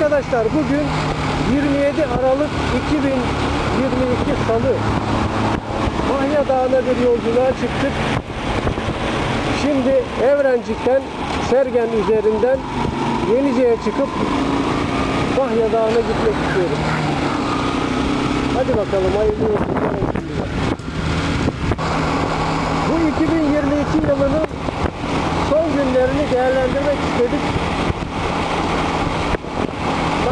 Arkadaşlar bugün 27 Aralık 2022 Salı. Mahya Dağı'na bir yolculuğa çıktık. Şimdi Evrencik'ten Sergen üzerinden Yenice'ye çıkıp Mahya Dağı'na gitmek istiyorum. Hadi bakalım hayırlı yolculuklar. Bu 2022 yılının son günlerini değerlendirmek istedik.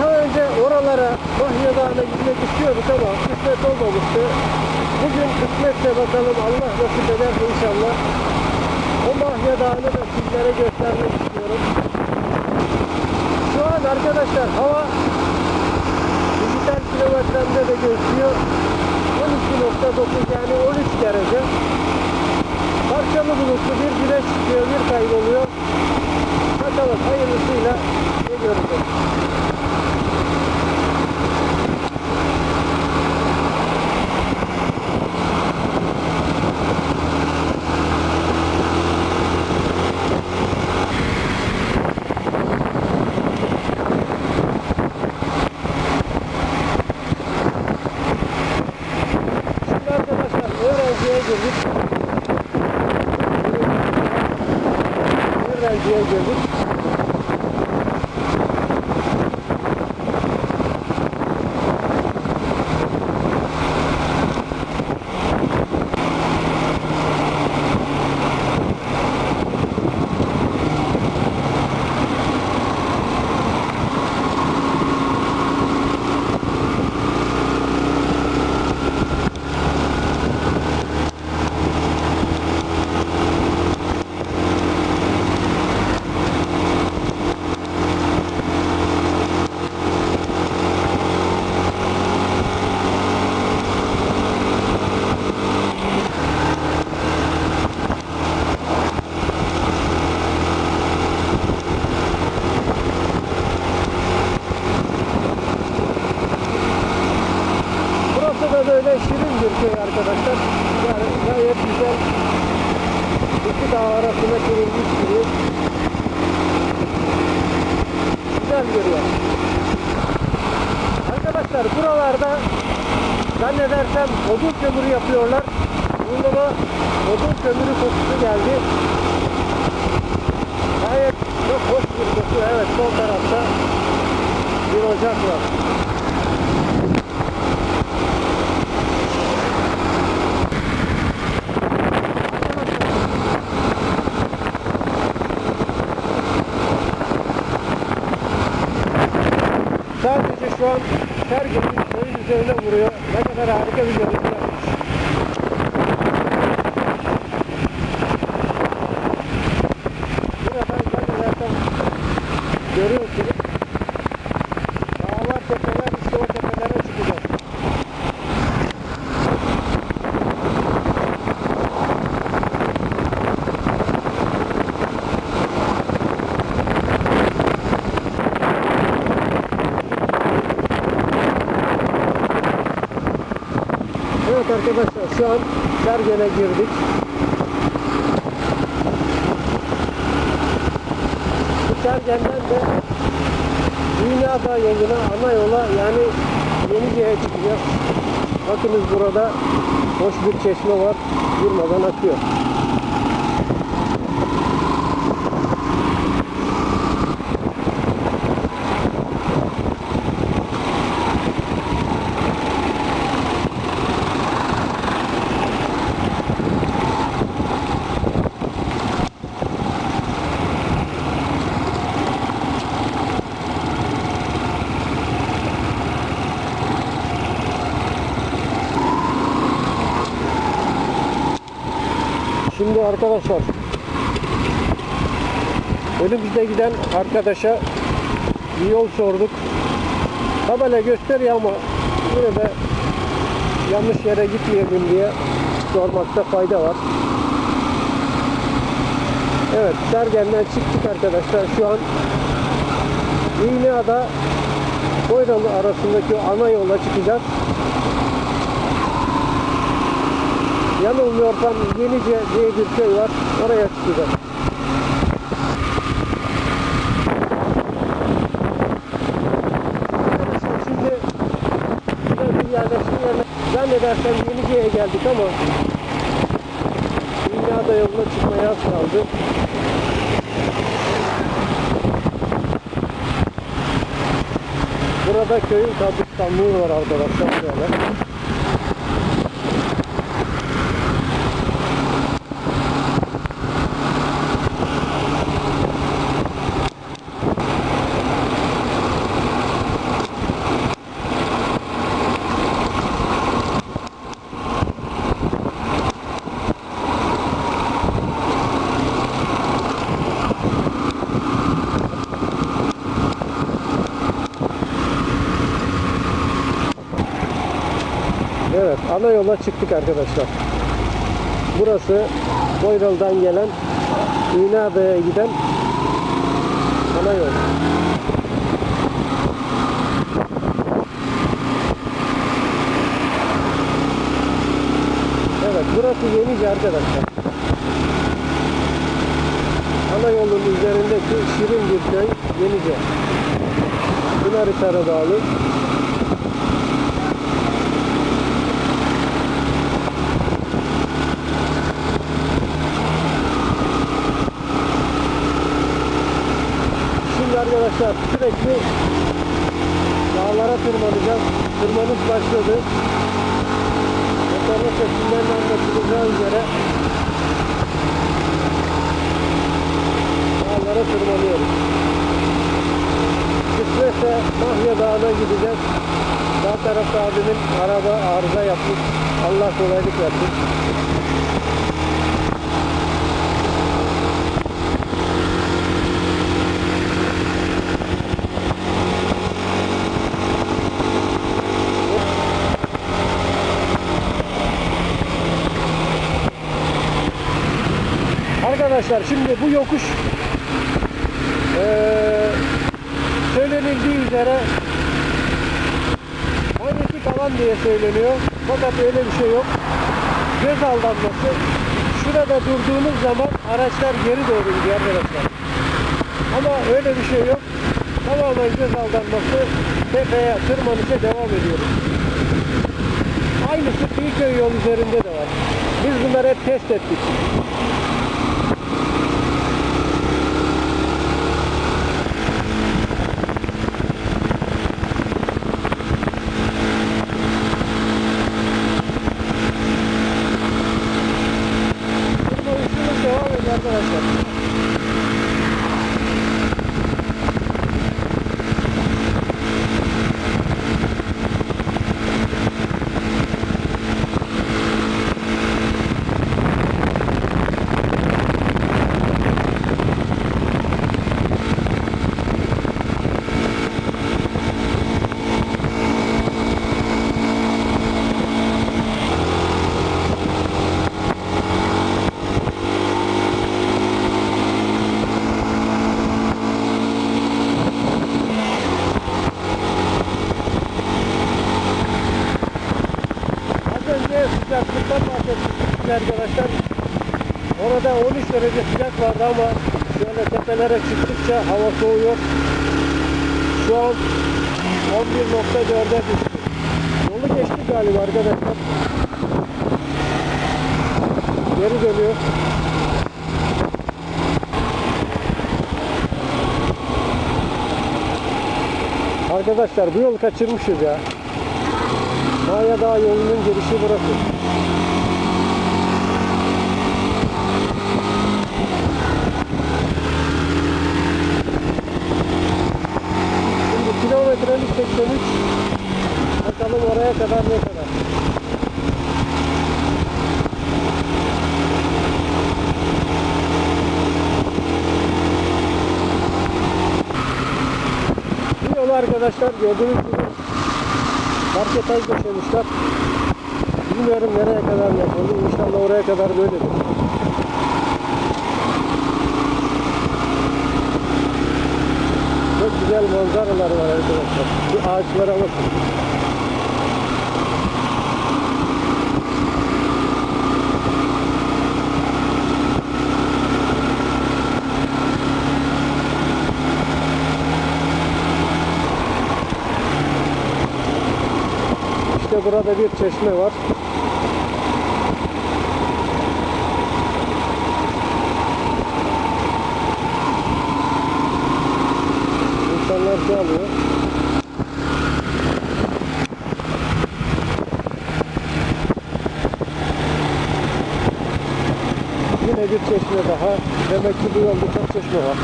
Daha önce oralara Mahya Dağı'na gitmek istiyorduk ama kısmet olmamıştı. Bugün kısmetse bakalım Allah nasip ederse inşallah o Mahya Dağı'nı da sizlere göstermek istiyorum. Şu an arkadaşlar hava dijital kilometremde de gözüküyor. 12.9 yani 13 derece. Parçalı bulutlu bir güneş çıkıyor, bir kayboluyor. Bakalım hayırlısıyla ne göreceğiz. Bir ocak var. Sadece şu an her gün köyün üzerine vuruyor. Ne kadar harika bir görüntü yapmış. Buradan zannedersem görüyorsunuz. Dağlar, tepeler işte o tepelere çıkacak. Evet arkadaşlar şu an Sergen'e girdik. Bu Sergen'den de Dünyada yoluna, ana yola yani Yenice'ye çıkacağız. Bakınız burada hoş bir çeşme var. Durmadan akıyor. Şimdi arkadaşlar önümüzde giden arkadaşa bir yol sorduk. Tabela gösteriyor ama yine de yanlış yere gitmeyelim diye sormakta fayda var. Evet Sergen'den çıktık arkadaşlar. Şu an İğneada Koyralı arasındaki ana yola çıkacağız. Yanılmıyorsam Yenice diye bir köy var. Oraya çıkacağım. Şimdi bir yerleşim yerine zannedersem Yenice'ye geldik ama Dünyada yoluna çıkmaya az kaldı. Burada köyün kabristanlığı var arkadaşlar şöyle. Ana yola çıktık arkadaşlar. Burası Boyral'dan gelen İğneada'ya giden ana yol. Evet, burası Yenice arkadaşlar. Ana yolun üzerindeki şirin bir köy Yenice. Pınarhisar'a bağlı. Şimdi arkadaşlar sürekli dağlara tırmanacağız. Tırmanış başladı. Motorlu sesinden de anlaşılacağı üzere dağlara tırmanıyoruz. Kısmetse Mahya Dağı'na gideceğiz. Sağ tarafta abimin araba arıza yapmış. Allah kolaylık versin. Arkadaşlar şimdi bu yokuş eee söylenildiği üzere manyetik alan diye söyleniyor. Fakat öyle bir şey yok. Göz aldanması. Şurada durduğunuz zaman araçlar geri doğru gidiyor arkadaşlar. Ama öyle bir şey yok. Tamamen göz aldanması. Tepeye tırmanışa devam ediyoruz. Aynısı Kıyıköy yol üzerinde de var. Biz bunları hep test ettik. Tırmanışımız devam ediyor arkadaşlar. Az önce sıcaklıktan bahsettik arkadaşlar. Orada 13 derece sıcak vardı ama tepelere çıktıkça hava soğuyor. Şu an 11.4'e düştü. Yolu geçti galiba arkadaşlar. Geri dönüyor. Arkadaşlar bu yolu kaçırmışız ya. Maya Dağ yolunun girişi burası. Şimdi 83 bakalım oraya kadar ne kadar. Bu yolu arkadaşlar gördüğünüz gibi Marketaj döşemişler. Bilmiyorum nereye kadar yapıldı. İnşallah oraya kadar böyledir. Çok güzel manzaralar var arkadaşlar. Şu ağaçlara bakın. İşte burada bir çeşme var. İnsanlar su alıyor. Yine bir çeşme daha. Demek ki bu yolda çok çeşme var.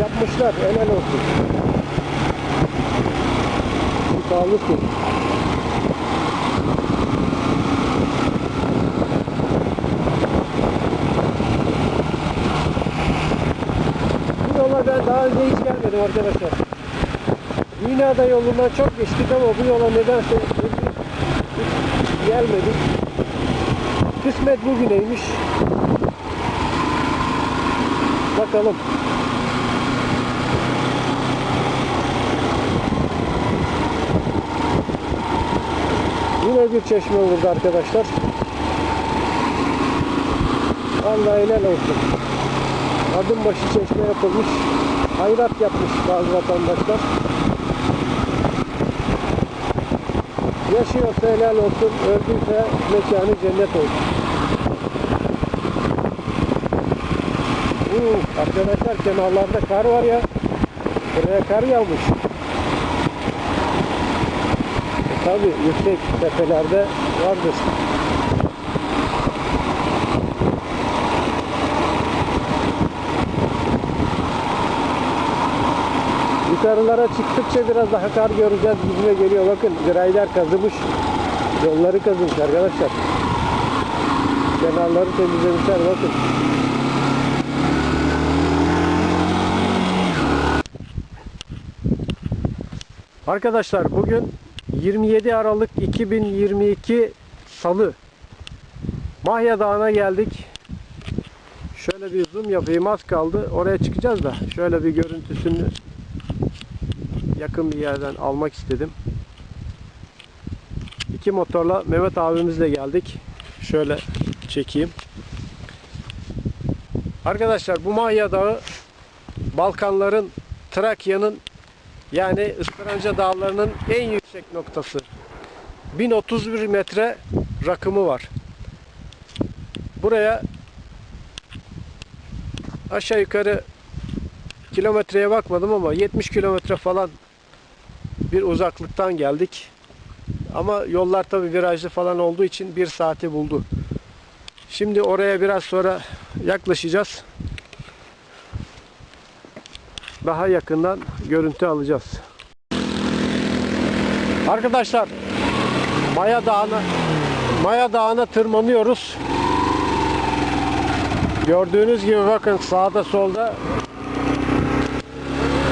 Yapmışlar. Helal olsun. Sağlık olsun. Bu yola ben daha gelmedim arkadaşlar. Dünyada yolundan çok geçtik ama bu yola nedense gelmedik. Kısmet bugüneymiş. Bakalım. Yine bir çeşme vurdu arkadaşlar. Allah helal olsun. Adım başı çeşme yapılmış. Hayrat yapmış bazı vatandaşlar. Yaşıyorsa helal olsun, öldüyse mekanı cennet olsun. Uuu, arkadaşlar kenarlarda kar var ya. Buraya kar yağmış. E, Tabi yüksek tepelerde vardır. Yukarılara çıktıkça biraz daha kar göreceğiz gibime geliyor. Bakın viraylar kazımış. Yolları kazımış arkadaşlar. Kenarları temizlemişler bakın. Arkadaşlar bugün 27 Aralık 2022 Salı. Mahya Dağı'na geldik. Şöyle bir zoom yapayım az kaldı. Oraya çıkacağız da şöyle bir görüntüsünü yakın bir yerden almak istedim. İki motorla Mehmet abimizle geldik. Şöyle çekeyim. Arkadaşlar bu Mahya Dağı Balkanların Trakya'nın yani Isparanca Dağları'nın en yüksek noktası. 1031 metre rakımı var. Buraya aşağı yukarı kilometreye bakmadım ama 70 kilometre falan bir uzaklıktan geldik. Ama yollar tabi virajlı falan olduğu için bir saati buldu. Şimdi oraya biraz sonra yaklaşacağız. Daha yakından görüntü alacağız. Arkadaşlar Maya Dağı'na Maya Dağı'na tırmanıyoruz. Gördüğünüz gibi bakın sağda solda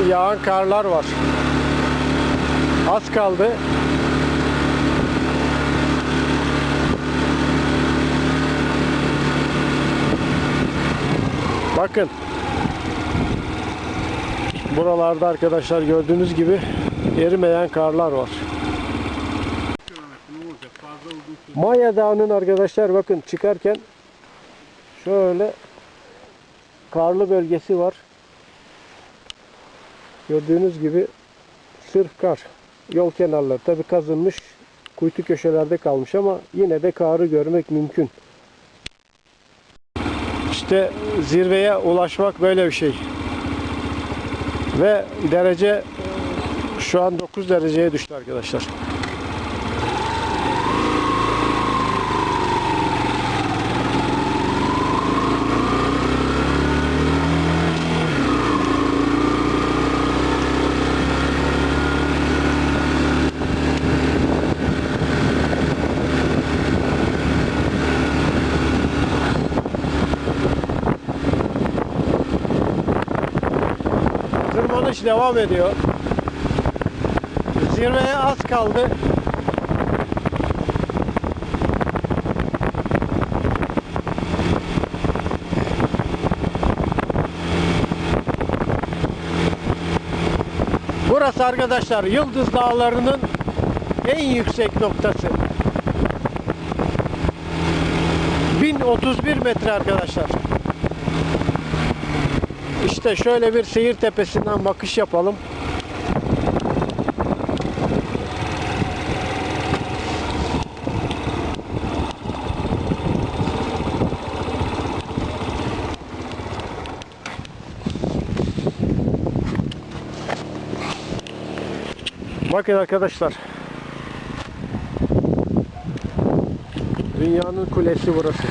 yağan karlar var. Az kaldı. Bakın. Buralarda arkadaşlar gördüğünüz gibi erimeyen karlar var. Maya Dağı'nın arkadaşlar bakın çıkarken şöyle karlı bölgesi var. Gördüğünüz gibi sırf kar. Yol kenarları tabi kazınmış. Kuytu köşelerde kalmış ama yine de karı görmek mümkün. İşte zirveye ulaşmak böyle bir şey. Ve derece şu an 9 dereceye düştü arkadaşlar. Tırmanış devam ediyor. Zirveye az kaldı. Burası arkadaşlar Yıldız Dağları'nın en yüksek noktası. 1031 metre arkadaşlar. İşte şöyle bir seyir tepesinden bakış yapalım. Bakın arkadaşlar. Dünyanın kulesi burası.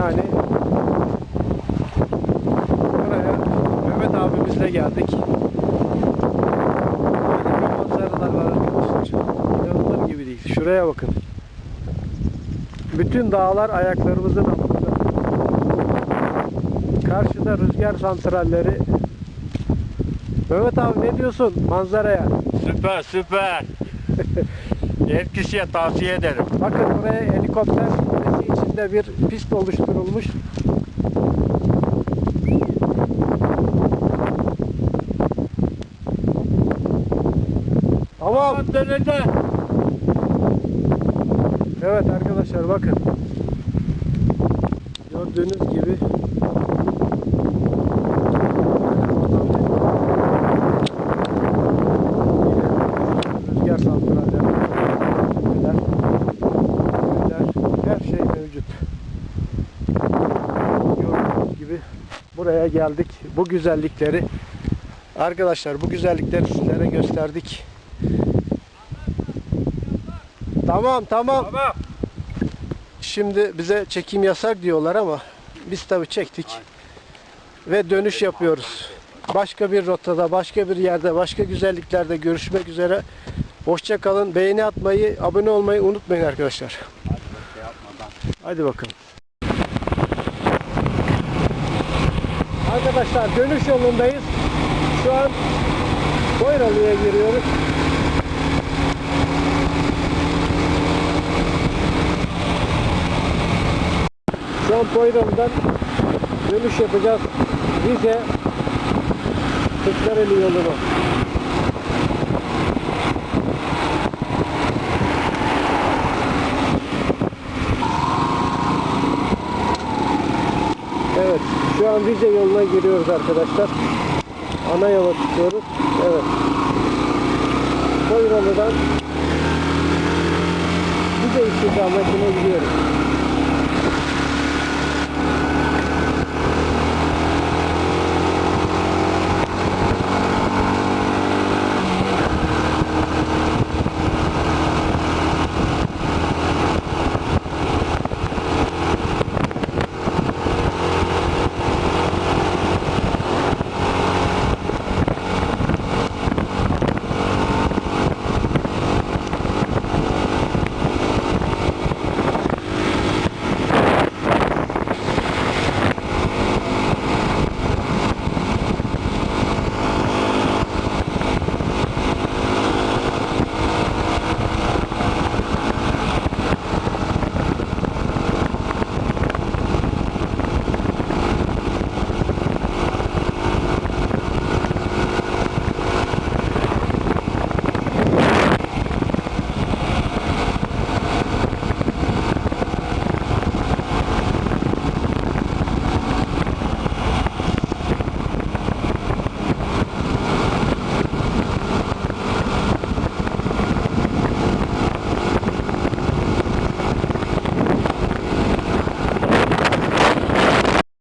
Yani buraya Mehmet abimizle geldik. Böyle bir manzaralar var arkadaşlar. İnanılır gibi değil. Şuraya bakın. Bütün dağlar ayaklarımızın altında. Karşıda rüzgar santralleri. Mehmet abi ne diyorsun manzaraya? Süper süper. Herkese tavsiye ederim. Bakın buraya helikopter içinde bir pist oluşturulmuş. Tamam. Evet arkadaşlar bakın. Gördüğünüz gibi rüzgar santralleri, köyler, köyler, her şey mevcut. Gördüğünüz gibi buraya geldik. Bu güzellikleri arkadaşlar bu güzellikleri sizlere gösterdik. Tamam tamam. Tamam. Şimdi bize çekim yasak diyorlar ama biz tabi çektik. Ve dönüş yapıyoruz. Başka bir rotada, başka bir yerde, başka güzelliklerde görüşmek üzere. Hoşça kalın. Beğeni atmayı, abone olmayı unutmayın arkadaşlar. Hadi bakalım. Arkadaşlar dönüş yolundayız. Şu an Boyralı'ya giriyoruz. Şu an Poyralı'dan dönüş yapacağız. Rize Kırklareli yolunu. Evet, şu an Rize yoluna giriyoruz arkadaşlar. Ana yola çıkıyoruz. Evet. Poyralı'dan Rize istikametine gidiyoruz.